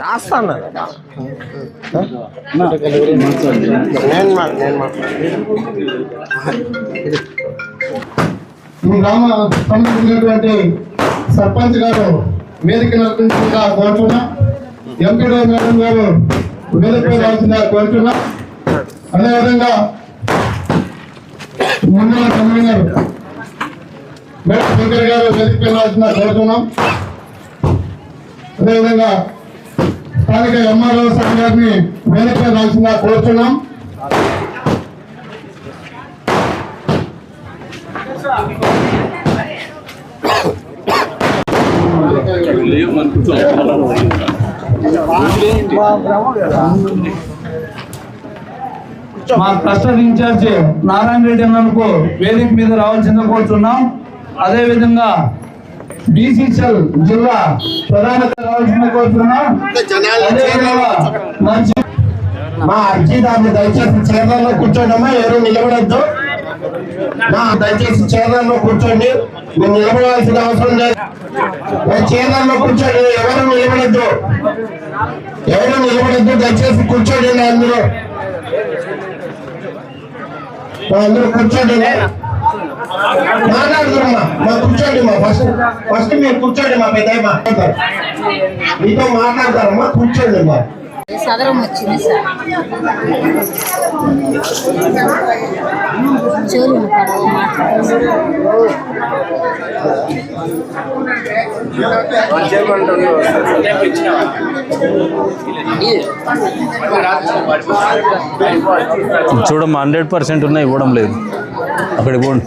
రాస్తాను. ఈ గ్రామ సంబంధించినటువంటి సర్పంచ్ గారు వేదిక నడిపించగా కోరుతున్నా. ఎంపీడీ మేడం గారు వేదిక రావాల్సిందిగా కోరుతున్నా. అదేవిధంగా ముందుగా కన్వీనర్ మేడం శంకర్ గారు వేదిక రావాల్సిందిగా కోరుతున్నాం. అదేవిధంగా స్థానిక ఎంఆర్ఓ సార్ గారిని వేదిక రావాల్సిందిగా కోరుతున్నాం మా ట్రస్టర్ ఇన్ఛార్జ్ నారాయణ రెడ్డి అన్నకు వేదిక మీద రావాల్సిందే కోరుతున్నాం అదేవిధంగా బీసీసీఎల్ జిల్లా ప్రధాన రావాల్సిందిగా కోరుతున్నాం. మా అర్జీదారులు దయచేసి చైర్లలో కూర్చోడమ్మా ఎవరు నిలబడద్దు. మా దయచేసి చైర్లలో కూర్చోండి. మీరు నిలబడాల్సిన అవసరం లేదు. మా చైర్లలో కూర్చోండి ఎవరు నిలబడద్దు. ఎవరు నిలబడద్దు దయచేసి కూర్చోండి అందరూ. అందరూ కూర్చోండి. మాట్లాడుతున్నా మా కూర్చోండి మా ఫస్ట్ ఫస్ట్ మీరు కూర్చోండి మా పెద్ద మాట్లాడతారు. మీతో మాట్లాడతారమ్మా కూర్చోండి మా. సదరం వచ్చింది సార్. చెవులు చూడమ్మా హండ్రెడ్ పర్సెంట్ ఉన్నాయి ఇవ్వడం లేదు. అక్కడ పోండి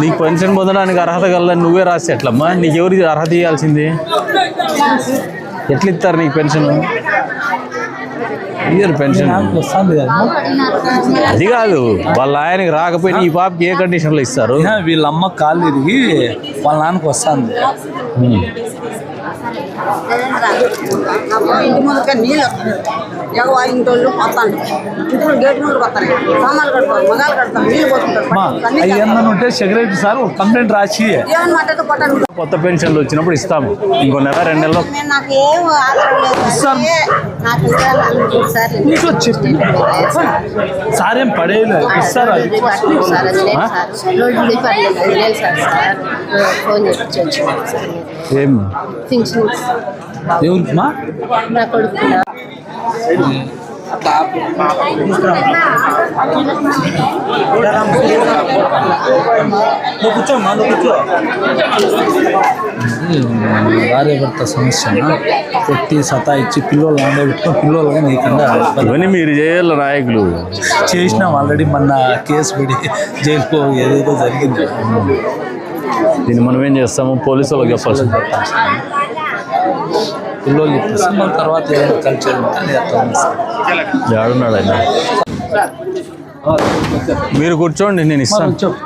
నీకు పెన్షన్ పొందడానికి అర్హత కలదని నువ్వే రాసి ఎట్లమ్మా? నీకు ఎవరికి అర్హత ఇవ్వాల్సింది? ఎట్లా ఇస్తారు నీకు పెన్షన్ ఇయ్యరు పెన్షన్ అది కాదు వాళ్ళ ఆయనకి రాకపోయినా ఈ పాపకి ఏ కండిషన్లో ఇస్తారు? అయినా వీళ్ళ అమ్మ కాళ్ళు తిరిగి వాళ్ళ నాన్నకు వస్తుంది. ఇంటి ముందుకే నీళ్ళు వస్తున్నాయి ఎగవ ఇంటోళ్ళు పోతాను ఇప్పుడు గేట్ ముందు పోతాను సామాన్లు కడతారు మగాలు కడతారు నీళ్ళు పోతుంటారు ఉంటే సెక్రటరీ సార్ ఒక కంప్లైంట్ రాసి కొత్త పెన్షన్లు వచ్చినప్పుడు ఇస్తాము. ఇంకో నెల రెండు నెలలు. నాకు ఏం నాకు సార్ ఇంట్లో చెప్పి సార్ ఏం పడేయలేదు ఇస్తారు? అది ఏం? పింఛన్ ఎవరికి మా నా కొడుకు నువ్వు కూర్చోమ్మా నువ్వు కూర్చో భార్య భర్త సమస్య కొట్టి సతాయిచ్చి పిల్లలు ఆడబెట్టుకుని పిల్లలుగా నీకన్నా ఇవన్నీ మీరు చేయాలి నాయకులు? చేసినాం ఆల్రెడీ మొన్న కేసు పడి జైలుకో ఏదేదో జరిగింది. దీన్ని మనం ఏం చేస్తాము? పోలీసు వాళ్ళకి చెప్పాల్సి పిల్లలు చెప్పేసి మళ్ళీ తర్వాత ఏదైనా కల్చర్ ఉంటే అది అర్థం ఆయన? మీరు కూర్చోండి నేను ఇస్తాను. చెప్పు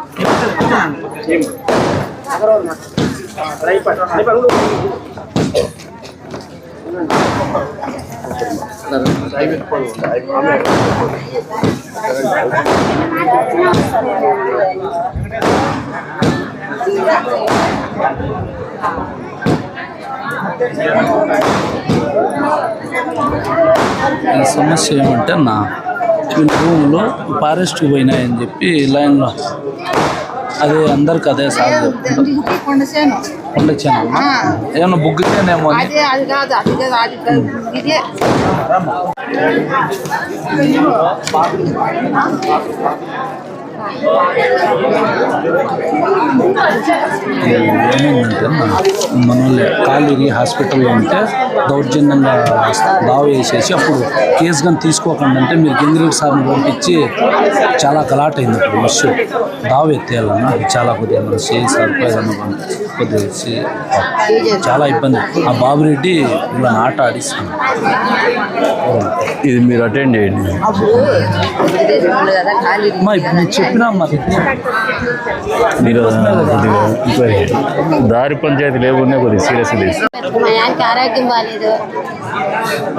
ఈ సమస్య ఏమంటే నా రూమ్లో ఫారెస్ట్కి పోయినాయని చెప్పి లైన్లో అదే అందరికి అదే సాగు కొండసేను ఉండొచ్చాను ఏమన్నా బుక్ చేయనేమో అని? అదే అది కాదు అది కాదు అది కాదు ఇదే ఏమైందంటే మన కాలిరి హాస్పిటల్లో ఉంటే దౌర్జన్యంగా దావ వేసేసి అప్పుడు కేసు కానీ తీసుకోకండి అంటే మీరు గింగిరెడ్డి సార్ని పంపించి చాలా గలాట్ అయింది అప్పుడు ఇష్యూ దావ ఎత్తేయాలన్నా అది చాలా కొద్దిగా మన సార్ పంపించి కొద్దిగా చాలా ఇబ్బంది. ఆ బాబురెడ్డి ఇలా ఆట ఆడిస్తాను ఇది మీరు అటెండ్ చేయండి. అమ్మా ఇప్పుడు మరి. దారి పంచాయతీ లేకుండా కొద్దిగా సీరియస్ మా ఆయనకి ఆరోగ్యం బాగాలేదు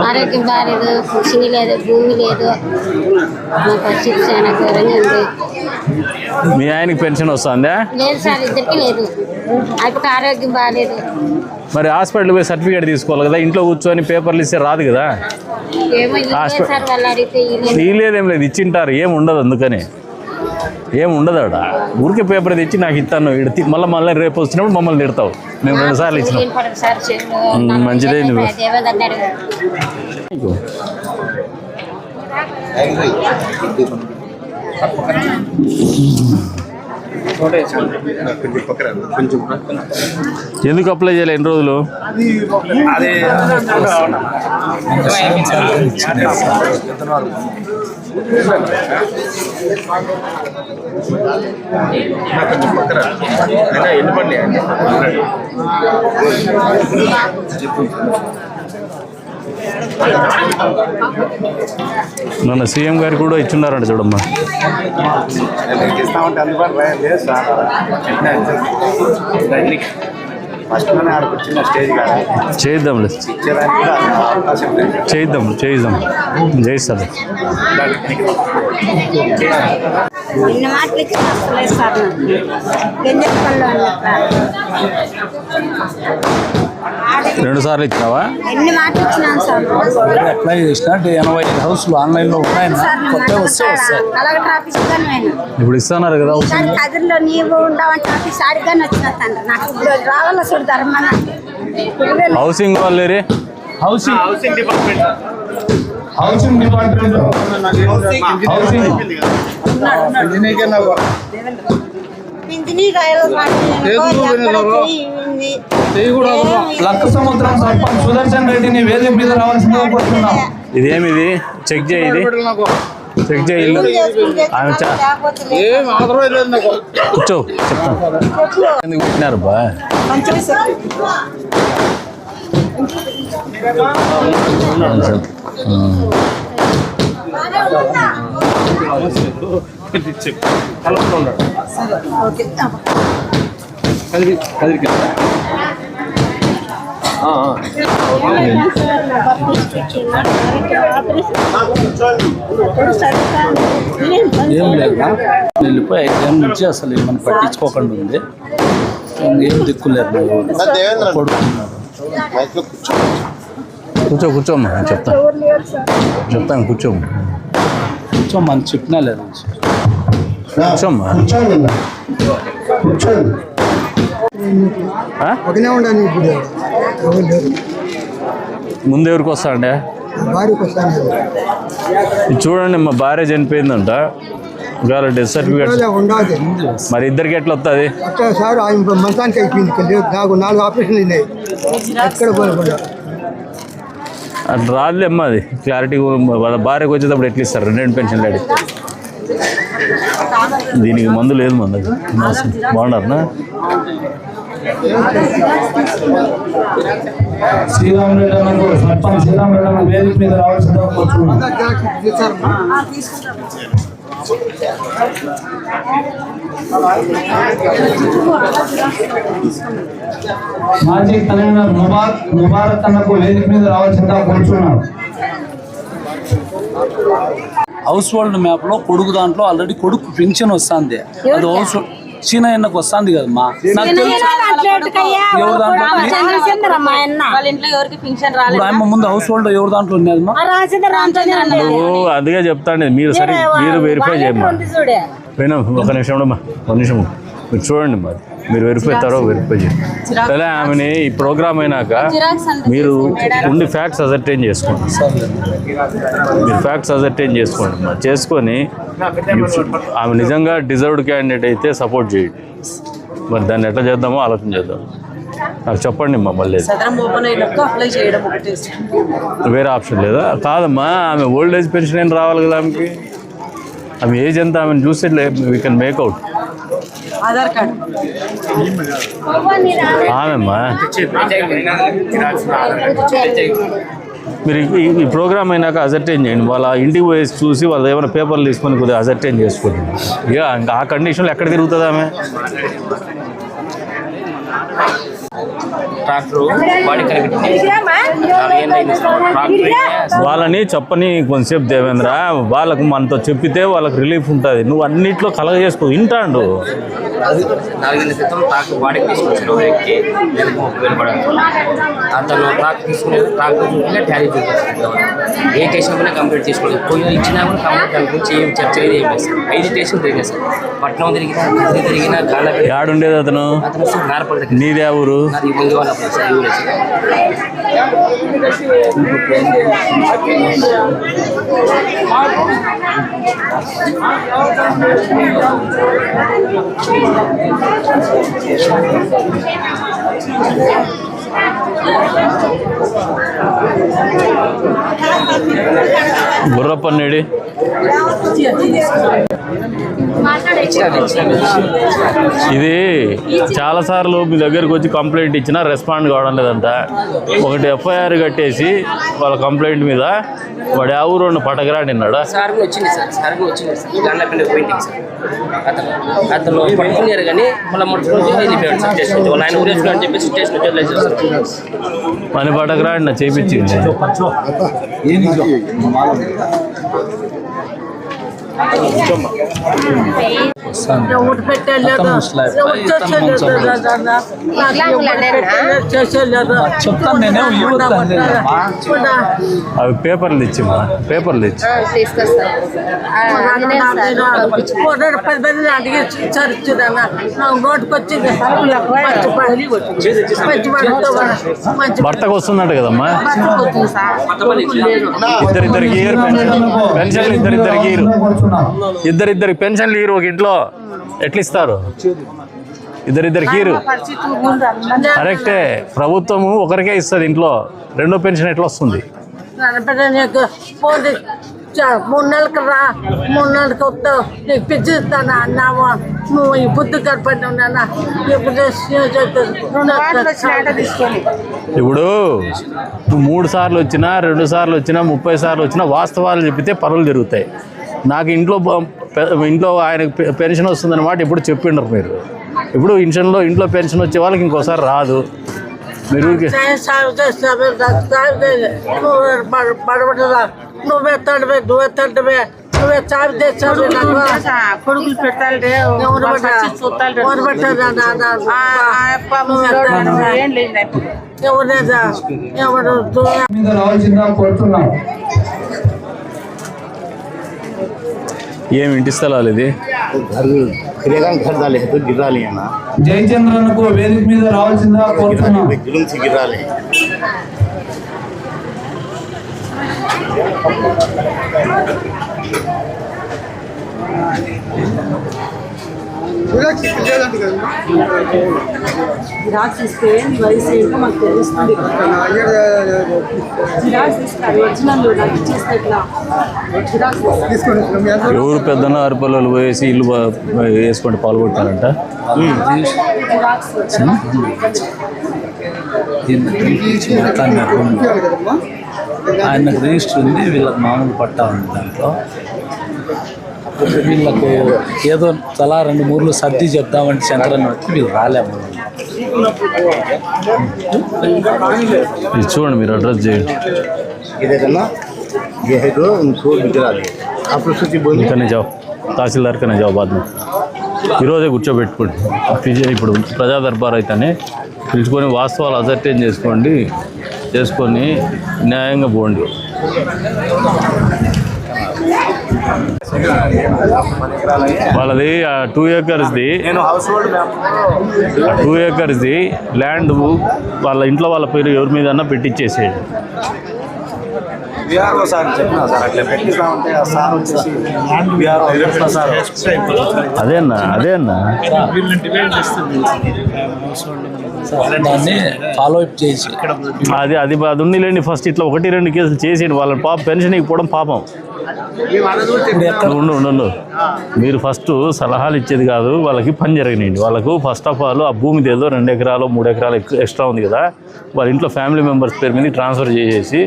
ఆరోగ్యం బాగాలేదు కృషి లేదు భూమి లేదు. మా పరిస్థితి చాలా ఘోరంగా ఉంది. మీ ఆయనకి పెన్షన్ వస్తుందా? లేదు సార్ ఇద్దరికి లేదు. అయిపోయి ఆరోగ్యం బాగాలేదు మరి హాస్పిటల్ పోయి సర్టిఫికేట్ తీసుకోవాలి కదా ఇంట్లో కూర్చొని పేపర్లు ఇస్తే రాదు కదా. ఏమో హాస్పిటల్- తీయలేదేం లేదు ఇచ్చింటారు ఏం ఉండదు అందుకని. ఏం ఉండదు ఆడ ఊరికే పేపర్ తెచ్చి నాకు ఇస్తాను ఈడ తి- మళ్ళీ మళ్ళీ రేపు వచ్చినప్పుడు మమ్మల్ని తిడతావు మేము రెండు సార్లు ఇచ్చినాం మంచిదే నువ్వు. ఎందుకు అప్లై చేయలే ఎన్ని రోజులు ఎన్ని పండి నన్ను సీఎం గారు కూడా ఇచ్చున్నారంట చూడమ్మా. ఇస్తామంటే అందుబాటులో లేదు సార్. ఫస్ట్లోనే ఆడికి వచ్చిన స్టేజ్ కాదు చేద్దాంలే. ఇచ్చేదానికి కూడా అవకాశం లేదు. చేద్దాం చేద్దాం. వస్తలేదు సార్ గంజపల్లిలో రెండు సార్లు ఇచ్చినావా? ఎన్ని మాటలు ఇచ్చినాను సార్? అప్లై చేసిన అంటే ఎనభై ఐదు హౌస్లు ఆన్లైన్లో ఉన్నాయి సార్ కొత్త వస్తే వస్తాయి. ఇప్పుడు ఇస్తున్నారు కదా కదిరిలో నీవు వచ్చిన తండ్రి. నాకు రావాల చూడు ధర్మన? హౌసింగ్ వాళ్ళేరే హౌసింగ్. Housing department. హౌసింగ్ పింఛనీ కాయలు లక్క సముద్రం సర్పంచ్ సుదర్శన్ రెడ్డిని వేదిక మీద రావాల్సిందిగా కోరుతున్నాం. ఇదేమిది? చెక్ చేయి ఇది. చెక్ చేయి ఆమె చా- కూర్చో చెప్తాను ఎందుకు పెట్టినారు బా? ఏం లేదా వెళ్ళిపోయి ఐదు నుంచి అసలు ఏమైనా పట్టించుకోకుండా ఉంది. ఏం దిక్కులేదు కూర్చో కూర్చో కూర్చోమ్మా చెప్తాను చెప్తాను కూర్చోమ్మ కొంచెం మనం చెప్పినా లేదు. కూర్చోమ్మా కూర్చోండి. ముందు ఎవరికి వస్తాండే చూడండి మా భార్య చనిపోయిందంట. గారు డెత్ సర్టిఫికేట్ మరి ఇద్దరికి ఎట్లా వస్తుంది సార్ ఆయన మంచానికి అయిపోయింది. నాకు నాలుగు ఆపరేషన్లు ఎక్కడ పోయకుండా అట్లా రాదులేమ్మా అది. క్లారిటీ వాళ్ళ భార్యకు వచ్చేటప్పుడు ఎట్లా ఇస్తారు? రెండు పెన్షన్ రెడీ దీనికి మందు లేదు మన దగ్గర. బాగున్నారనా శ్రీరామరెడ్డి వేదిక మీద రావాల్సిందిగా మాజీ కన్వీనర్ ముబారక్ ముబారక్ అన్నకు వేదిక మీద రావాల్సిందిగా కూర్చున్నారు హౌస్ హోల్డ్ మ్యాప్లో కొడుకు దాంట్లో ఆల్రెడీ కొడుకు పెన్షన్ వస్తుంది. అది హౌస్ సీనయ్యకు వస్తుంది కదమ్మా. నాకు తెలుసు. ఎవరు దాంట్లో పింఛన్ ముందు హౌస్ హోల్డ్ ఎవరి దాంట్లో ఉన్నదమ్మా అందుకే చెప్తాండి. మీరు సరి మీరు వెరిఫై చేయమ్మా. ఒక నిమిషం ఉండమ్మా ఒక నిమిషం చూడండి మరి. మీరు వెరిఫై తరో వెరిఫై చేయండి. సరే ఆమెని ఈ ప్రోగ్రామ్ అయినాక మీరు ఉండి ఫ్యాక్ట్స్ అసర్టైన్ చేసుకోండి. మీరు ఫ్యాక్ట్స్ అసర్టైన్ చేసుకోండి. చేసుకొని ఆమె నిజంగా డిజర్వ్డ్ క్యాండిడేట్ అయితే సపోర్ట్ చేయండి. మరి దాన్ని ఎట్లా చేద్దామో ఆలోచన చేద్దాం. నాకు చెప్పండి మా మళ్ళీ. వేరే ఆప్షన్ లేదా? కాదమ్మా ఆమె ఓల్డ్ ఏజ్ పెన్షన్ ఏం రావాలి కదా ఆమెకి. ఆమె ఏజ్ ఎంత ఆమెను చూస్తే we can make out Aadhaar card. ఆమెమ్మా? మీరు ఈ- ఈ ప్రోగ్రామ్ అయినాక అజర్టైన్ చేయండి. వాళ్ళ ఇంటికి పోయి చూసి వాళ్ళు ఏమైనా పేపర్లు తీసుకొని కొద్దిగా అజర్టైన్ చేసుకోండి ఇక ఇంకా ఆ కండిషన్లో ఎక్కడ తిరుగుతుంది ఆమె? ట్రాక్టర్ ట్రాక్టర్ వాళ్ళని చెప్పని కొంతసేపు దేవేంద్ర వాళ్ళకు మనతో చెప్పితే వాళ్ళకి రిలీఫ్ ఉంటుంది. నువ్వు అన్నిట్లో కలగ చేసుకో వింటాడు. నాలుగేళ్ళ క్రితం ట్రాక్టర్ బాడీకి తీసుకొచ్చారు ఒక వ్యక్తి నెలకు ముప్పై వేలు పడాలి. అతను ట్రాక్టర్ తీసుకునే ట్రాక్టర్ చూపించే ట్యాలీ చూపించారు ఏ స్టేషన్ కూడా కంప్లీట్ తీసుకోలేదు పోయి ఇచ్చినా కూడా కంప్లీట్ దాని గురించి ఏం చర్చ లేదు ఏం లేదు సార్. ఐదు స్టేషన్ తిరిగాయి సార్. పట్నం తిరిగినా కదిరి తిరిగినా గాలపి యాడుండేది అతను? నీదే ఊరు? వాళ్ళ సార్ ఈ ఊరే సార్ గుర్రపన్నేడి ఇది చాలాసార్లు మీ దగ్గరికి వచ్చి కంప్లైంట్ ఇచ్చినా రెస్పాండ్ కావడం లేదంట. ఒకటి ఎఫ్ఐఆర్ కట్టేసి వాళ్ళ కంప్లైంట్ మీద వాడు ఆ ఊరు ఉన్న అతను పట్టుకున్నారు కానీ మళ్ళీ మొదటి రోజు వెళ్ళిపోయాడు సార్ స్టేషన్ నుంచి చెప్పేసి ఇతను మంచోడు. చెప్తాను నేనే. అవి పేపర్లు ఇచ్చిమ్మా పేపర్లు ఇచ్చి భర్తకు వస్తుందంట కదమ్మా ఇద్దరిద్దరికి ఇయర్ పెన్షన్ పెన్షన్లు ఇద్దరిద్దరికి ఇయరు ఇద్దరిద్దరికి పెన్షన్లు ఇయరు ఒక ఇంట్లో ఎట్లా ఇస్తారు ఇద్దరిద్దరికి ఇయరు కరెక్టే. ప్రభుత్వము ఒకరికే ఇస్తుంది ఇంట్లో. రెండో పెన్షన్ ఎట్లా వస్తుంది మూడు నెలలకు రా మూడు నెలలకు వస్తావు నీకు పిచ్చిస్తాను అన్నావు నువ్వు ఈ బుద్ధి కనపడి ఇప్పుడు ఇప్పుడు నువ్వు మూడు సార్లు వచ్చినా రెండు సార్లు వచ్చినా ముప్పై సార్లు వచ్చినా వాస్తవాలు చెప్పితే పనులు జరుగుతాయి నాకు ఇంట్లో ఇంట్లో ఆయనకు పె- పెన్షన్ వస్తుందన్నమాట ఇప్పుడు చెప్పిండరు మీరు. ఇప్పుడు ఇన్షన్లో ఇంట్లో పెన్షన్ వచ్చే వాళ్ళకి ఇంకోసారి రాదు. మీరు నువ్వు నువ్వే తండ్రి నువ్వే తండ్రి నువ్వే చావి తెచ్చావు కొడుకులు పెట్టాలి ఎవరు కోరుతున్నాం. ఏమి ఇంటి స్థలాలు ఇది? గిరాలి జయచంద్రన్కు వేదిక మీద రావాల్సిందా కోరుతున్నాం. గిరాలి జిరాక్స్ ఇస్తే నీ వయసు ఏంటో మాకు తెలుస్తుంది జిరాక్స్ ఇస్తారు ఒరిజినల్ నాకు ఇచ్చేస్తే ఇట్లా జిరాక్స్ ఎవరు పెద్దన అరపల్లలు పోయేసి ఇల్లు దీన్ని పిలిపించి మాట్లాడినారు ఆయనకు రిజిస్టర్ ఉంది వీళ్ళకి మామూలు పట్టా ఉంది దాంట్లో వీళ్ళకు ఏదో తలా రెండు మూర్లు సర్ది చెప్దామంటే శంకరన్న వచ్చి వీళ్ళు రాలేము ఇది చూడండి మీరు అడ్రస్ చేయండి ये देखो ना ये है तो उनको गिरा ले आप लोग सोचिए बोलिए ఇక్కడనే జాబ్ తహసీల్దార్ కనే జాబ్ బాద్మే ఈరోజే కూర్చోబెట్టుకోండి ఫిజి- ఇప్పుడు ప్రజా దర్బార్ అయితేనే పిలుచుకొని వాస్తవాలు అసర్టైన్ చేసుకోండి చేసుకొని న్యాయంగా పోండి వాళ్ళది టూ ఏకర్స్ది నేను హౌస్ హోల్డ్ మ్యాప్ టూ ఏకర్స్ది ల్యాండ్ వాళ్ళ ఇంట్లో వాళ్ళ పేరు ఎవరి మీద అన్నా పెట్టించేసేయండి విఆర్ఓ సార్ చెప్పినా సార్ అట్లా పెట్టిస్తామంటే ఆ సార్ వచ్చేసి విఆర్ఓ సార్. అదే అన్నా అదే అన్నా. దాన్ని ఫాలో అప్ చేసి అది అది అది ఉండిలేండి ఫస్ట్ ఇట్లా ఒకటి రెండు కేసులు చేసేయండి. వాళ్ళ పాప పెన్షన్ ఇవ్వడం పాపం. ఉండు ఉండు, మీరు ఫస్ట్ సలహాలు ఇచ్చేది కాదు. వాళ్ళకి పని జరగనియండి. వాళ్ళకు ఫస్ట్ ఆఫ్ ఆల్ ఆ భూమి ఏదో రెండు ఎకరాలు మూడు ఎకరాలు ఎక్- ఎక్స్ట్రా ఉంది కదా. వాళ్ళ ఇంట్లో ఫ్యామిలీ మెంబర్స్ పేరు మీద ట్రాన్స్ఫర్ చేసేసి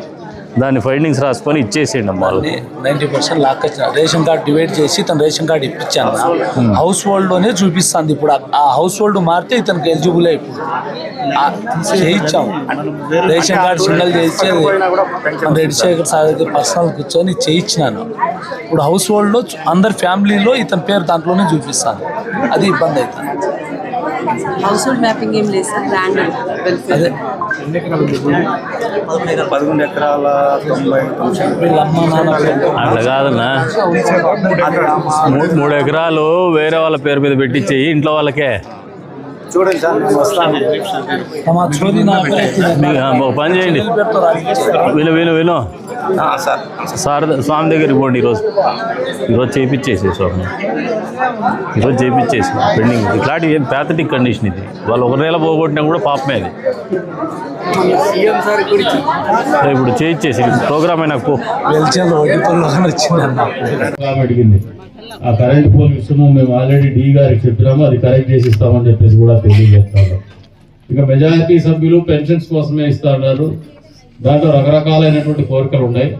దాని ఫైండింగ్స్ రాసుకొని ఇచ్చేసేయండి అమ్మా వాళ్ళకి. నైంటీ పర్సెంట్ లాక్ వచ్చిన రేషన్ కార్డ్ డివైడ్ చేసి తన రేషన్ కార్డ్ ఇప్పించాను. హౌస్ హోల్డ్లోనే చూపిస్తుంది ఇప్పుడు. ఆ- హౌస్ హోల్డ్ మారితే ఇతనికి ఎలిజిబుల్ ఇప్పుడు. ఆ చేయించాం. రేషన్ కార్డ్ సింగల్ చేయించి మన రెడ్డి శేఖర్ సార్ దగ్గర పర్సనల్ కూర్చొని చేయించినాను. ఇప్పుడు హౌస్ హోల్డ్లో అందరి ఫ్యామిలీలో ఇతని పేరు దాంట్లోనే చూపిస్తాను. అది ఇబ్బంది అవుతుంది హౌస్ హోల్డ్ మ్యాపింగ్ ఏం లేదు సార్ ల్యాండ్ పదకొండు ఎకరాల. తొంభై అట్లా కాదన్నా. మూడు ఎకరాలు వేరే వాళ్ళ పేరు మీద పెట్టించేయి ఇంట్లో వాళ్ళకే. చూడండి సార్ వస్తాను. ఒక పని చేయండి. విను విను విను. సార్. సార్ స్వామి దగ్గరికి పోండి ఈరోజు. ఈరోజు చేయించేసి స్వామి. ఈరోజు చేయించేసి పెండింగ్ ఇట్లాంటివి ఏం ప్యాథటిక్ కండిషన్ ఇది. వాళ్ళు ఒక నెల పోగొట్టినా కూడా పాపమే అది. ఇప్పుడు చేయించేసి ప్రోగ్రామ్ అయినా పో. ఆ కరెంట్ పోల్ విషయము మేము ఆల్రెడీ డి గారికి చెప్పినాము అది కరెక్ట్ చేసి ఇస్తామని చెప్పేసి కూడా తెలియజేస్తాము ఇక మెజారిటీ సభ్యులు పెన్షన్స్ కోసమే ఇస్తా ఉన్నారు. దాంట్లో రకరకాలైనటువంటి కోరికలు ఉన్నాయి.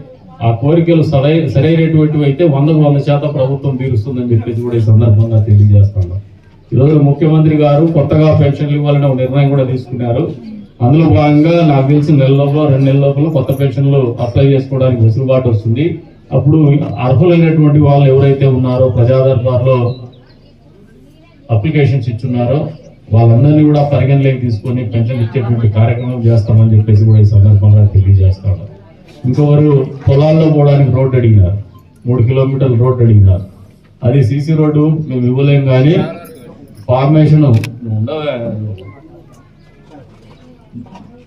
ఆ కోరికలు సరై సరైనటువంటివి అయితే వందకు వంద శాతం ప్రభుత్వం తీరుస్తుందని చెప్పేసి కూడా ఈ సందర్భంగా తెలియజేస్తాను. ఈరోజు ముఖ్యమంత్రి గారు కొత్తగా పెన్షన్లు ఇవ్వాలనే ఒక నిర్ణయం కూడా తీసుకున్నారు. అందులో భాగంగా నాకు తెలిసిన నెల లోపల రెండు నెలల లోపల కొత్త పెన్షన్లు అప్లై చేసుకోవడానికి వెసులుబాటు వస్తుంది. అప్పుడు అర్హులైనటువంటి వాళ్ళు ఎవరైతే ఉన్నారో ప్రజాదర్బార్లో అప్లికేషన్స్ ఇచ్చున్నారో వాళ్ళందరినీ కూడా పరిగణలోకి తీసుకొని పెన్షన్ ఇచ్చేటువంటి కార్యక్రమం చేస్తామని చెప్పేసి కూడా ఈ సందర్భంగా తెలియజేస్తాను. ఇంకొకరు పొలాల్లో పోవడానికి రోడ్డు అడిగినారు. మూడు కిలోమీటర్ల రోడ్డు అడిగినారు. అది సీసీ రోడ్డు మేము ఇవ్వలేం కానీ ఫార్మేషన్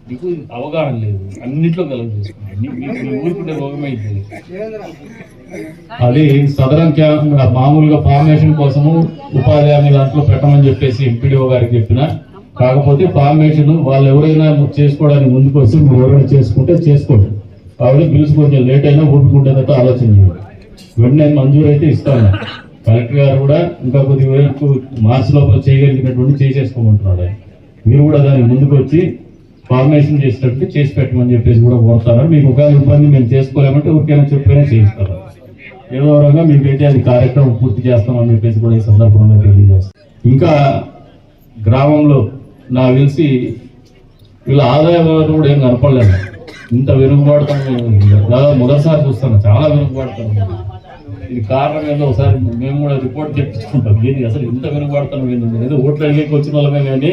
నీకు అవగాహన లేదు. అన్నిట్లో కలుగు చేసుకుంటాను ఊరుకుంటే రోగమైతే అది సదరం క్యాంప్ మామూలుగా ఫార్మేషన్ కోసము ఉపాధి హామీ దాంట్లో పెట్టమని చెప్పేసి ఎంపీడీఓ గారికి చెప్పిన. కాకపోతే ఫార్మేషన్ వాళ్ళు ఎవరైనా చేసుకోవడానికి ముందుకు వస్తే మీరు ఎవరైనా చేసుకుంటే చేసుకోండి. కాబట్టి బిల్స్ కొంచెం లేట్ అయినా ఓపిక ఉండేటట్టు ఆలోచన వెంటనే మంజూరు అయితే ఇస్తాను. కలెక్టర్ గారు కూడా ఇంకా కొద్ది వరకు మార్చి లోపల చేయగలిగినటువంటి చేసేసుకోమంటున్నాడు మీరు కూడా దానికి ముందుకు వచ్చి ఫార్మేషన్ చేసేటట్టు చేసి పెట్టమని చెప్పేసి కూడా కోరుతారు మీకు ఒకవేళ ఇబ్బంది మేము చేసుకోలేమంటే ఊరికైనా చెప్పైనా చేయిస్తారు ఏదో మీకు ఏంటి అది కార్యక్రమం పూర్తి చేస్తామని చెప్పేసి కూడా ఈ సందర్భంగా తెలియజేస్తాం. ఇంకా గ్రామంలో నాకు తెలిసి వీళ్ళ ఆదాయ వ్యవహారం కూడా ఏం కనపడలేదు. ఇంత వెనుకబాటుతాం దాదాపు మొదటిసారి చూస్తాను చాలా వెనుకబాటుతాం ఇది కారణం ఏదో ఒకసారి మేము కూడా రిపోర్ట్ చెప్పించుకుంటాం. ఏంది అసలు ఇంత వెనుకబాటుతాం ఏంటంటే ఏదో ఓట్లు అడిగేకి వచ్చిన వాళ్ళమే కానీ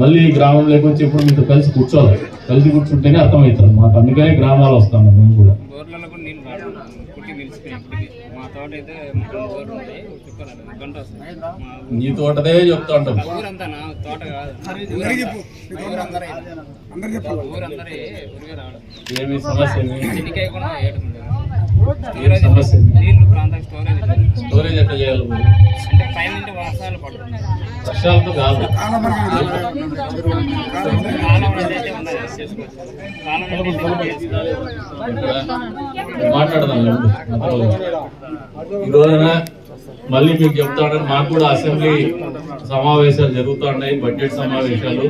మళ్ళీ గ్రామంలోకి వచ్చి ఎప్పుడు మీతో కలిసి కూర్చోవాలి. కలిసి కూర్చుంటేనే అర్థమవుతుంది. మాకు అందుకనే గ్రామాలు వస్తాను మేము కూడా బోర్లలో కూడా నీళ్ళు రాదు పుట్టి పిలిచిపోయి ఇప్పటికి మా తోట అయితే నీ తోటదే చెప్తా ఉంటాం. ఊరంతా నా తోట కాదు. ఊరందరూ ఊరందరూ ఊరికే రావడం. ఏమి సమస్య సమస్య స్టోరేజ్ ఎట్లా చేయాలి వర్షాలతో కాదు. మాట్లాడదాం లేండి. ఈ రోజున మళ్ళీ మీకు చెప్తాడని మాకు కూడా అసెంబ్లీ సమావేశాలు జరుగుతూ ఉన్నాయి బడ్జెట్ సమావేశాలు.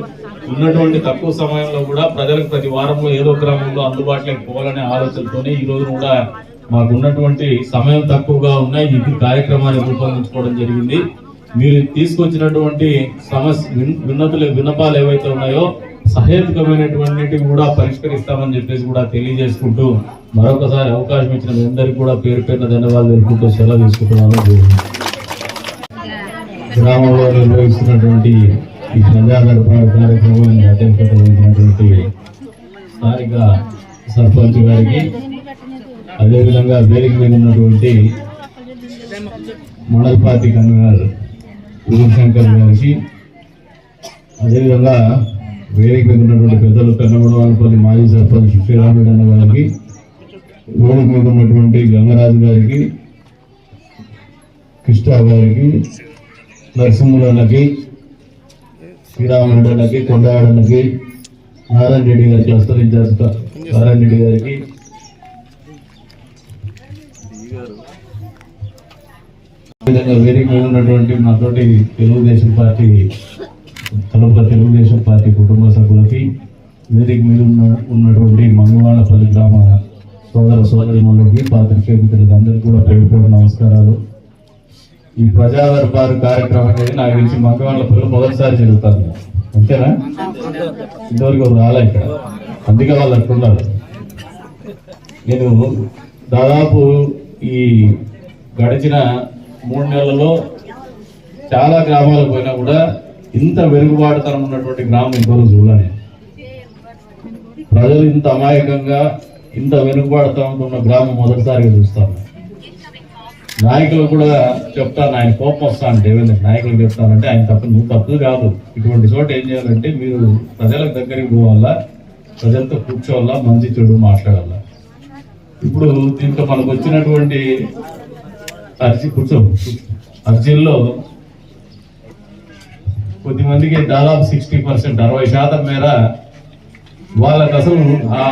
ఉన్నటువంటి తక్కువ సమయంలో కూడా ప్రజలకు ప్రతి వారంలో ఏదో క్రమంలో అందుబాటులోకి పోవాలనే ఆలోచనతోనే ఈ రోజు కూడా మాకు ఉన్నటువంటి సమయం తక్కువగా ఉన్నాయి. ఇది కార్యక్రమాన్ని రూపొందించుకోవడం జరిగింది. మీరు తీసుకొచ్చినటువంటి సమస్య విన్- విన్నతులు విన్నపాలు ఏవైతే ఉన్నాయో సహేతుకమైనటువంటి కూడా పరిష్కరిస్తామని చెప్పేసి కూడా తెలియజేసుకుంటూ మరొకసారి అవకాశం ఇచ్చిన మీ అందరికీ కూడా పేరు పేరున ధన్యవాదాలు తెలుపుకుంటూ సెలవు తీసుకుంటున్నాను. గ్రామంలో నిర్వహిస్తున్నటువంటి ఈ ప్రజా కార్యక్రమాన్ని అధ్యక్షత వహించినటువంటి స్థానిక సర్పంచ్ గారికి అదేవిధంగా వేదిక మీద ఉన్నటువంటి మండల పార్టీ కన్వీనర్ శంకర్ గారికి అదేవిధంగా వేదిక మీద ఉన్నటువంటి పెద్దలు పెన్నమడవాలపల్లి మాజీ సర్పంచ్ శ్రీరాముడు అన్న గారికి వేదిక మీద ఉన్నటువంటి గంగరాజు గారికి కృష్ణ గారికి నరసింహులకి శ్రీరామరెడ్డి కొండవాడన్నకి నారాయణ రెడ్డి గారికి విస్తరించారు నారాయణ రెడ్డి గారికి. విధంగా వేదిక మీద ఉన్నటువంటి నాతోటి తెలుగుదేశం పార్టీ తలపుల తెలుగుదేశం పార్టీ కుటుంబ సభ్యులకి వేదిక మీద ఉన్న ఉన్నటువంటి మంగవాళ్ళపల్లి గ్రామ సోదర సోదరిమణులకి పాత్రికేయ మిత్రులకు అందరికీ కూడా పేరు నమస్కారాలు. ఈ ప్రజా దర్బారు కార్యక్రమం అనేది నాకు తెలిసి మంగవాళ్ళ పిల్లలు మొదటిసారి జరుగుతుంది. అంతేనా? ఇంతవరకు రాలే ఇక్కడ. అందుకే వాళ్ళు అట్లున్నారు నేను దాదాపు ఈ గడిచిన మూడు నెలల్లో చాలా గ్రామాలకు పోయినా కూడా ఇంత వెరుగుబాటుతనం ఉన్నటువంటి గ్రామం ఇంతవరకు చూడాలి. ప్రజలు ఇంత అమాయకంగా ఇంత వెనుకబాటుతనం ఉన్న గ్రామం మొదటిసారిగా చూస్తాను నాయకులు కూడా చెప్తాను ఆయన కోపం వస్తా అంటే నాయకులు చెప్తానంటే ఆయన తప్పు నువ్వు తప్పు కాదు. ఇటువంటి చోట ఏం చేయాలంటే మీరు ప్రజలకు దగ్గరికి పోవాలా ప్రజలతో కూర్చోవాలా మంచి చెడు మాట్లాడాలా. ఇప్పుడు దీంట్లో మనకు వచ్చినటువంటి అర్జీ కూర్చో అర్జీల్లో కొద్దిమందికి దాదాపు సిక్స్టీ పర్సెంట్ అరవై శాతం మేర వాళ్ళకి అసలు ఆ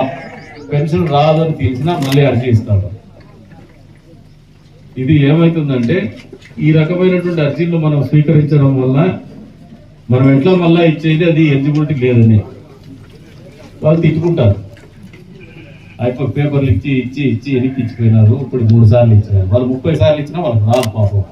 పెన్షన్ రాదని తెలిసినా మళ్ళీ అర్జీ ఇస్తాడు. ఇది ఏమవుతుందంటే ఈ రకమైనటువంటి అర్జీలు మనం స్వీకరించడం వల్ల మనం ఎట్లా మళ్ళా ఇచ్చేది అది ఎలిజిబిలిటీ లేదని. వాళ్ళు తిట్టుకుంటారు. అయిపో పేపర్లు ఇచ్చి ఇచ్చి ఇచ్చి ఎనికి ఇచ్చిపోయినారు ఇప్పుడు మూడు సార్లు ఇచ్చినారు. వాళ్ళు ముప్పై సార్లు ఇచ్చినా వాళ్ళకి రాదు పాపం.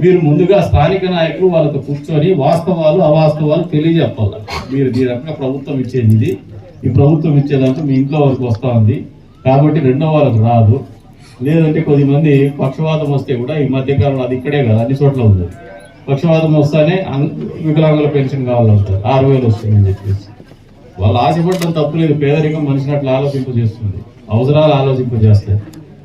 మీరు ముందుగా స్థానిక నాయకులు వాళ్ళతో కూర్చొని వాస్తవాలు అవాస్తవాలు తెలియజెప్పాలి. మీరు ఈ రకంగా ప్రభుత్వం ఇచ్చేది ఇది. ఈ ప్రభుత్వం ఇచ్చేదంటే మీ ఇంట్లో వరకు వస్తూ ఉంది. కాబట్టి రెండో వాళ్ళకి రాదు. లేదంటే కొద్దిమంది పక్షవాతం వస్తే కూడా ఈ మధ్యకాలంలో అది ఇక్కడే కదా అన్ని చోట్ల ఉంది. పక్షవాతం వస్తానే వికలాంగుల పెన్షన్ కావాలంటారు. ఆరు వేలు వస్తుందని చెప్పేసి. వాళ్ళు ఆశపడడం తప్పులేదు. పేదరికం మనిషిని అట్లా ఆలోచింప చేస్తుంది. అవసరాలు ఆలోచింపజేస్తాయి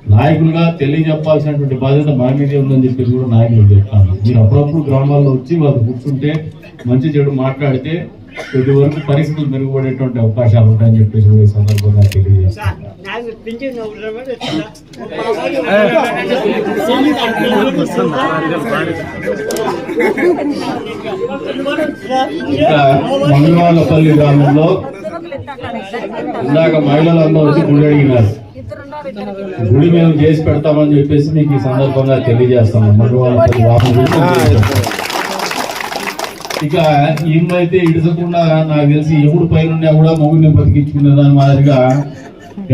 నాయకులుగా తెలియజెప్పాల్సినటువంటి బాధ్యత మా మీదే ఉందని చెప్పేసి కూడా నాయకులు చెప్తాను మీరు అప్పుడప్పుడు గ్రామాల్లో వచ్చి వాళ్ళు కూర్చుంటే మంచి చెడు మాట్లాడితే కొద్ది వరకు పరిస్థితులు మెరుగుపడేటువంటి అవకాశాలు ఉంటాయని చెప్పేసి కూడా ఈ సందర్భంగా మంగళవాళ్ళపల్లి గ్రామంలో ఇందాక మహిళలందరూ వచ్చి గుడి అడిగినారు. గుడి మేము చేసి పెడతామని చెప్పేసి మీకు ఈ సందర్భంగా తెలియజేస్తాము మంగళవాళ్ళపల్లి గ్రామం. ఇక ఏమైతే ఇడసకుండా నాకు తెలిసి ఎప్పుడు పైన కూడా మొగుడిని బతికించుకునే దాని మాదిరిగా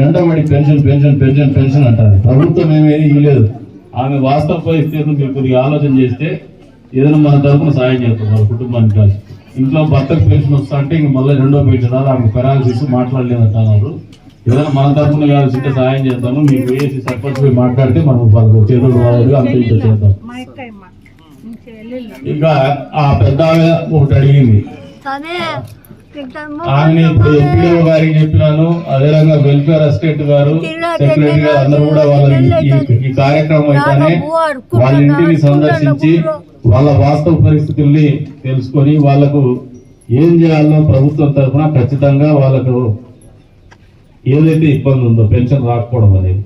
ఎండబడి పెన్షన్ పెన్షన్ పెన్షన్ పెన్షన్ అంటారు. ప్రభుత్వం ఏమేమి ఇవ్వలేదు ఆమె వాస్తవ పరిస్థితులను మీరు కొద్దిగా ఆలోచన చేస్తే ఏదైనా మన తరఫున సాయం చేస్తాం వాళ్ళ కుటుంబానికి కాదు. ఇంట్లో భర్తకు పెన్షన్ వస్తా అంటే ఇంక మళ్ళీ రెండో పెన్షన్ రాదు ఆమె పెరాలసిస్ మాట్లాడలేదంటున్నారు ఏదైనా మన తరఫున కావాల్సింటే సాయం చేస్తాము. మీకు వేసి సర్పంచ్ పోయి మాట్లాడితే మనం చేతులు వాడాలి అంత ఇంత చేద్దాం ఇంకా ఆ పెద్ద ఒకటి అడిగింది ఆమె ఇప్పుడు ఎంపీఓ గారికి చెప్పినాను అదేవిధంగా వెల్ఫేర్ అసిస్టెంట్ గారు సెక్రటరీ గారు అందరూ కూడా వాళ్ళ ఈ- కార్యక్రమం అయితేనే వాళ్ళ ఇంటిని సందర్శించి వాళ్ళ వాస్తవ పరిస్థితుల్ని తెలుసుకొని వాళ్ళకు ఏం చేయాలో ప్రభుత్వం తరఫున ఖచ్చితంగా వాళ్ళకు ఏదైతే ఇబ్బంది ఉందో పెన్షన్ రాకపోవడం అనేది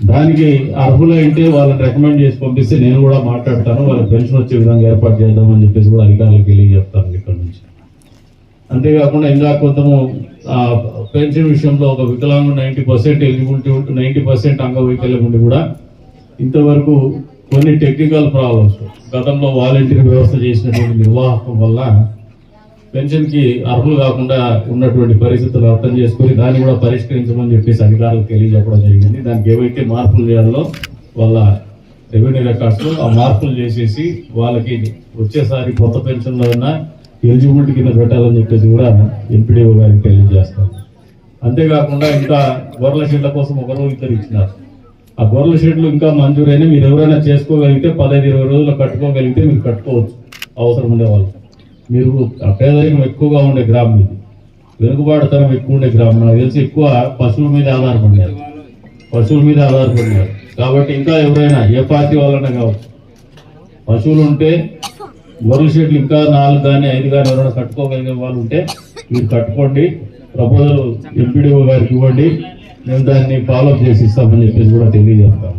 దానికి అర్హులైతే వాళ్ళని రికమెండ్ చేసి పంపిస్తే నేను కూడా మాట్లాడతాను. వాళ్ళకి పెన్షన్ వచ్చే విధంగా ఏర్పాటు చేద్దామని చెప్పేసి కూడా అధికారులకు తెలియజేస్తాను ఇక్కడ నుంచి. అంతేకాకుండా ఇంకా కొంతము ఆ, పెన్షన్ విషయంలో ఒక వికలాంగు నైంటీ పర్సెంట్ ఎలిజిబిలిటీ ఉంటూ నైంటీ పర్సెంట్ అంగవైకల్యం ఉండి కూడా ఇంతవరకు కొన్ని టెక్నికల్ ప్రాబ్లమ్స్ గతంలో వాలంటీర్ వ్యవస్థ చేసినటువంటి నిర్వాహకం వల్ల పెన్షన్కి అర్హులు కాకుండా ఉన్నటువంటి పరిస్థితులు అర్థం చేసుకుని దాన్ని కూడా పరిష్కరించమని చెప్పేసి అధికారులకు తెలియజెప్పడం జరిగింది. దానికి ఏవైతే మార్పులు చేయాలో వాళ్ళ రెవెన్యూ రికార్డ్స్లో ఆ మార్పులు చేసేసి వాళ్ళకి వచ్చేసారి కొత్త పెన్షన్లో ఉన్న ఎలిజిబిలిటీ కింద పెట్టాలని చెప్పేసి కూడా ఎంపీడీఓ గారికి తెలియజేస్తాం. అంతేకాకుండా ఇంకా గొర్రెల షెడ్ల కోసం ఒకరు ఇద్దరు ఇచ్చినారు. ఆ గొర్రెల షెడ్లు ఇంకా మంజూరైన మీరు ఎవరైనా చేసుకోగలిగితే పదహైదు ఇరవై రోజులు కట్టుకోగలిగితే మీరు కట్టుకోవచ్చు. అవసరం ఉండేవాళ్ళు మీరు పేదరికం ఎక్కువగా ఉండే గ్రామం ఇది. వెనుకబాటుతనం ఎక్కువ ఉండే గ్రామం. నాకు తెలిసి ఎక్కువ పశువుల మీద ఆధారపడినారు. పశువుల మీద ఆధారపడినారు. కాబట్టి ఇంకా ఎవరైనా ఏ పార్టీ వాళ్ళైనా కావచ్చు పశువులు ఉంటే గొర్రెల షెడ్లు ఇంకా నాలుగు కానీ ఐదు కానీ ఎవరైనా కట్టుకోగలిగే వాళ్ళు ఉంటే మీరు కట్టుకోండి. ప్రపోజల్ ఎంపీడీఓ గారికి ఇవ్వండి. మేము దాన్ని ఫాలో చేసి ఇస్తామని చెప్పేసి కూడా తెలియజేస్తాను